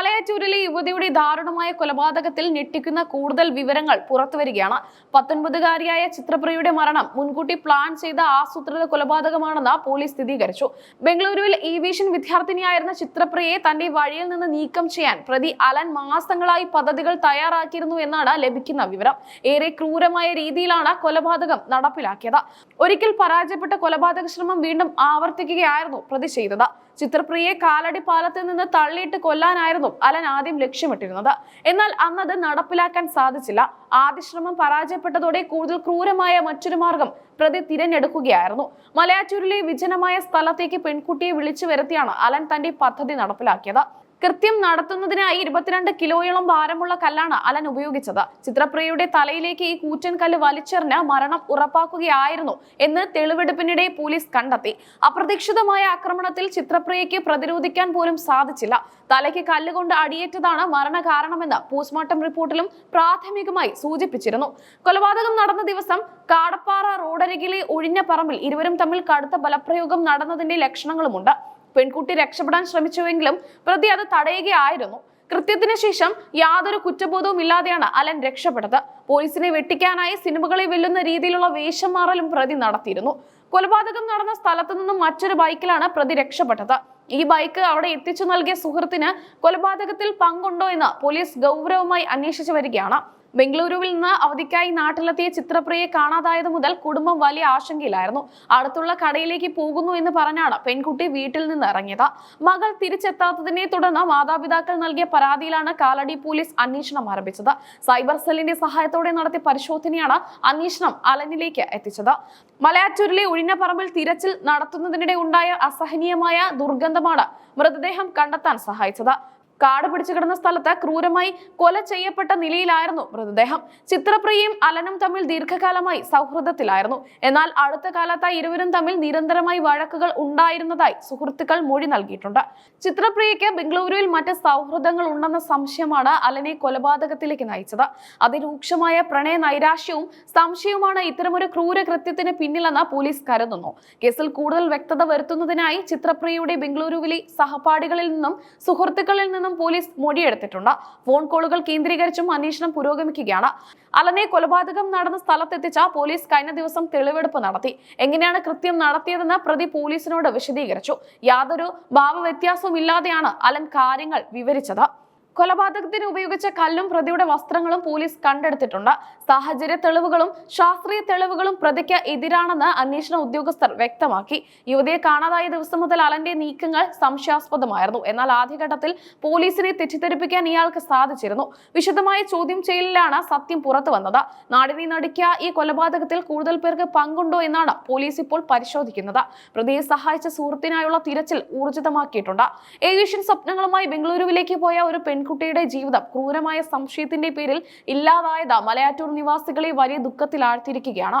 മലയാറ്റൂരിലെ യുവതിയുടെ ദാരുണമായ കൊലപാതകത്തിൽ ഞെട്ടിക്കുന്ന കൂടുതൽ വിവരങ്ങൾ പുറത്തുവരികയാണ്. പത്തൊൻപതുകാരിയായ ചിത്രപ്രിയയുടെ മരണം മുൻകൂട്ടി പ്ലാൻ ചെയ്ത ആസൂത്രിത കൊലപാതകമാണെന്ന് പോലീസ് സ്ഥിരീകരിച്ചു. ബംഗളൂരുവിൽ ഏവിയേഷൻ വിദ്യാർത്ഥിനിയായിരുന്ന ചിത്രപ്രിയയെ തന്റെ വഴിയിൽ നിന്ന് നീക്കം ചെയ്യാൻ പ്രതി അലൻ മാസങ്ങളായി പദ്ധതികൾ തയ്യാറാക്കിയിരുന്നു എന്നാണ് ലഭിക്കുന്ന വിവരം. ഏറെ ക്രൂരമായ രീതിയിലാണ് കൊലപാതകം നടപ്പിലാക്കിയത്. ഒരിക്കൽ പരാജയപ്പെട്ട കൊലപാതക ശ്രമം വീണ്ടും ആവർത്തിക്കുകയായിരുന്നു പ്രതി ചെയ്തത്. ചിത്രപ്രിയയെ കാലടി പാലത്തിൽ നിന്ന് തള്ളിയിട്ട് കൊല്ലാനായിരുന്നു അലൻ ആദ്യം ലക്ഷ്യമിട്ടിരുന്നത്. എന്നാൽ അന്നത് നടപ്പിലാക്കാൻ സാധിച്ചില്ല. ആദ്യ ശ്രമം പരാജയപ്പെട്ടതോടെ കൂടുതൽ ക്രൂരമായ മറ്റൊരു മാർഗം പ്രതി തിരഞ്ഞെടുക്കുകയായിരുന്നു. മലയാറ്റൂരിലെ വിജനമായ സ്ഥലത്തേക്ക് പെൺകുട്ടിയെ വിളിച്ചു വരുത്തിയാണ് അലൻ തന്റെ പദ്ധതി നടപ്പിലാക്കിയത്. കൃത്യം നടത്തുന്നതിനായി ഇരുപത്തിരണ്ട് കിലോയോളം ഭാരമുള്ള കല്ലാണ് അലൻ ഉപയോഗിച്ചത്. ചിത്രപ്രിയയുടെ തലയിലേക്ക് ഈ കൂറ്റൻ കല്ല് വലിച്ചെറിഞ്ഞ് മരണം ഉറപ്പാക്കുകയായിരുന്നു എന്ന് തെളിവെടുപ്പിനിടെ പോലീസ് കണ്ടെത്തി. അപ്രതീക്ഷിതമായ ആക്രമണത്തിൽ ചിത്രപ്രിയയ്ക്ക് പ്രതിരോധിക്കാൻ പോലും സാധിച്ചില്ല. തലയ്ക്ക് കല്ലുകൊണ്ട് അടിയേറ്റതാണ് മരണകാരണമെന്ന് പോസ്റ്റ്മോർട്ടം റിപ്പോർട്ടിലും പ്രാഥമികമായി സൂചിപ്പിച്ചിരുന്നു. കൊലപാതകം നടന്ന ദിവസം കാടപ്പാറ റോഡരികിലെ ഒഴിഞ്ഞ പറമ്പിൽ ഇരുവരും തമ്മിൽ കടുത്ത ബലപ്രയോഗം നടന്നതിന്റെ ലക്ഷണങ്ങളുമുണ്ട്. പെൺകുട്ടി രക്ഷപ്പെടാൻ ശ്രമിച്ചുവെങ്കിലും പ്രതി അത് തടയുകയായിരുന്നു. കൃത്യത്തിന് ശേഷം യാതൊരു കുറ്റബോധവും ഇല്ലാതെയാണ് അലൻ രക്ഷപ്പെട്ടത്. പോലീസിനെ വെട്ടിക്കാനായി സിനിമകളെ വെല്ലുന്ന രീതിയിലുള്ള വേഷം മാറലും പ്രതി നടത്തിയിരുന്നു. കൊലപാതകം നടന്ന സ്ഥലത്തു നിന്നും മറ്റൊരു ബൈക്കിലാണ് പ്രതി രക്ഷപ്പെട്ടത്. ഈ ബൈക്ക് അവിടെ എത്തിച്ചു നൽകിയ സുഹൃത്തിന് കൊലപാതകത്തിൽ പങ്കുണ്ടോ എന്ന് പോലീസ് ഗൗരവമായി അന്വേഷിച്ചു വരികയാണ്. ബംഗളൂരുവിൽ നിന്ന് അവധിക്കായി നാട്ടിലെത്തിയ ചിത്രപ്രിയെ കാണാതായത് മുതൽ കുടുംബം വലിയ ആശങ്കയിലായിരുന്നു. അടുത്തുള്ള കടയിലേക്ക് പോകുന്നു എന്ന് പറഞ്ഞാണ് പെൺകുട്ടി വീട്ടിൽ നിന്ന് ഇറങ്ങിയത്. മകൾ തിരിച്ചെത്താത്തതിനെ തുടർന്ന് മാതാപിതാക്കൾ നൽകിയ പരാതിയിലാണ് കാലടി പോലീസ് അന്വേഷണം ആരംഭിച്ചത്. സൈബർ സെല്ലിന്റെ സഹായത്തോടെ നടത്തിയ പരിശോധനയാണ് അന്വേഷണം അലനിലേക്ക് എത്തിച്ചത്. മലയാറ്റൂരിലെ ഉഴിഞ്ഞപ്പറമ്പിൽ തിരച്ചിൽ നടത്തുന്നതിനിടെ ഉണ്ടായ അസഹനീയമായ ദുർഗന്ധമാണ് മൃതദേഹം കണ്ടെത്താൻ സഹായിച്ചത്. കാട് പിടിച്ചു കിടന്ന സ്ഥലത്ത് ക്രൂരമായി കൊല ചെയ്യപ്പെട്ട നിലയിലായിരുന്നു മൃതദേഹം. ചിത്രപ്രിയയും അലനും തമ്മിൽ ദീർഘകാലമായി സൗഹൃദത്തിലായിരുന്നു. എന്നാൽ അടുത്ത കാലത്തായി ഇരുവരും തമ്മിൽ നിരന്തരമായി വഴക്കുകൾ ഉണ്ടായിരുന്നതായി സുഹൃത്തുക്കൾ മൊഴി നൽകിയിട്ടുണ്ട്. ചിത്രപ്രിയയ്ക്ക് ബംഗളൂരുവിൽ മറ്റ് സൗഹൃദങ്ങൾ ഉണ്ടെന്ന സംശയമാണ് അലനെ കൊലപാതകത്തിലേക്ക് നയിച്ചത്. അതിരൂക്ഷമായ പ്രണയ നൈരാശ്യവും സംശയവുമാണ് ഇത്തരമൊരു ക്രൂരകൃത്യത്തിന് പിന്നിലെന്ന് പോലീസ് കരുതുന്നു. കേസിൽ കൂടുതൽ വ്യക്തത വരുത്തുന്നതിനായി ചിത്രപ്രിയയുടെ ബംഗളൂരുവിലെ സഹപാഠികളിൽ നിന്നും സുഹൃത്തുക്കളിൽ നിന്നും പോലീസ് മൊഴിയെടുത്തിട്ടുണ്ട്. ഫോൺ കോളുകൾ കേന്ദ്രീകരിച്ചും അന്വേഷണം പുരോഗമിക്കുകയാണ്. അലനെ കൊലപാതകം നടന്ന സ്ഥലത്തെത്തിച്ച പോലീസ് കഴിഞ്ഞ ദിവസം തെളിവെടുപ്പ് നടത്തി. എങ്ങനെയാണ് കൃത്യം നടത്തിയതെന്ന് പ്രതി പോലീസിനോട് വിശദീകരിച്ചു. യാതൊരു ഭാവവ്യത്യാസവും ഇല്ലാതെയാണ് അലൻ കാര്യങ്ങൾ വിവരിച്ചത്. കൊലപാതകത്തിന് ഉപയോഗിച്ച കല്ലും പ്രതിയുടെ വസ്ത്രങ്ങളും പോലീസ് കണ്ടെടുത്തിട്ടുണ്ട്. സാഹചര്യ തെളിവുകളും ശാസ്ത്രീയ തെളിവുകളും പ്രതിക്ക് എതിരാണെന്ന് അന്വേഷണ ഉദ്യോഗസ്ഥർ വ്യക്തമാക്കി. യുവതിയെ കാണാതായ ദിവസം മുതൽ അലന്റെ നീക്കങ്ങൾ സംശയാസ്പദമായിരുന്നു. എന്നാൽ ആദ്യഘട്ടത്തിൽ പോലീസിനെ തെറ്റിദ്ധരിപ്പിക്കാൻ ഇയാൾക്ക് സാധിച്ചിരുന്നു. വിശദമായ ചോദ്യം ചെയ്യലിലാണ് സത്യം പുറത്തു വന്നത്. നാടിനെ നടുക്കിയ ഈ കൊലപാതകത്തിൽ കൂടുതൽ പേർക്ക് പങ്കുണ്ടോ എന്നാണ് പോലീസ് ഇപ്പോൾ പരിശോധിക്കുന്നത്. പ്രതിയെ സഹായിച്ച സുഹൃത്തിനായുള്ള തിരച്ചിൽ ഊർജിതമാക്കിയിട്ടുണ്ട്. ഏവിയേഷൻ സ്വപ്നങ്ങളുമായി ബംഗളൂരുവിലേക്ക് പോയ ഒരു പെൺകുട്ടിയുടെ ജീവിതം ക്രൂരമായ സംശയത്തിന്റെ പേരിൽ ഇല്ലാതായത് മലയാറ്റൂർ നിവാസികളെ വലിയ ദുഃഖത്തിലാഴ്ത്തിയിരിക്കുകയാണ്.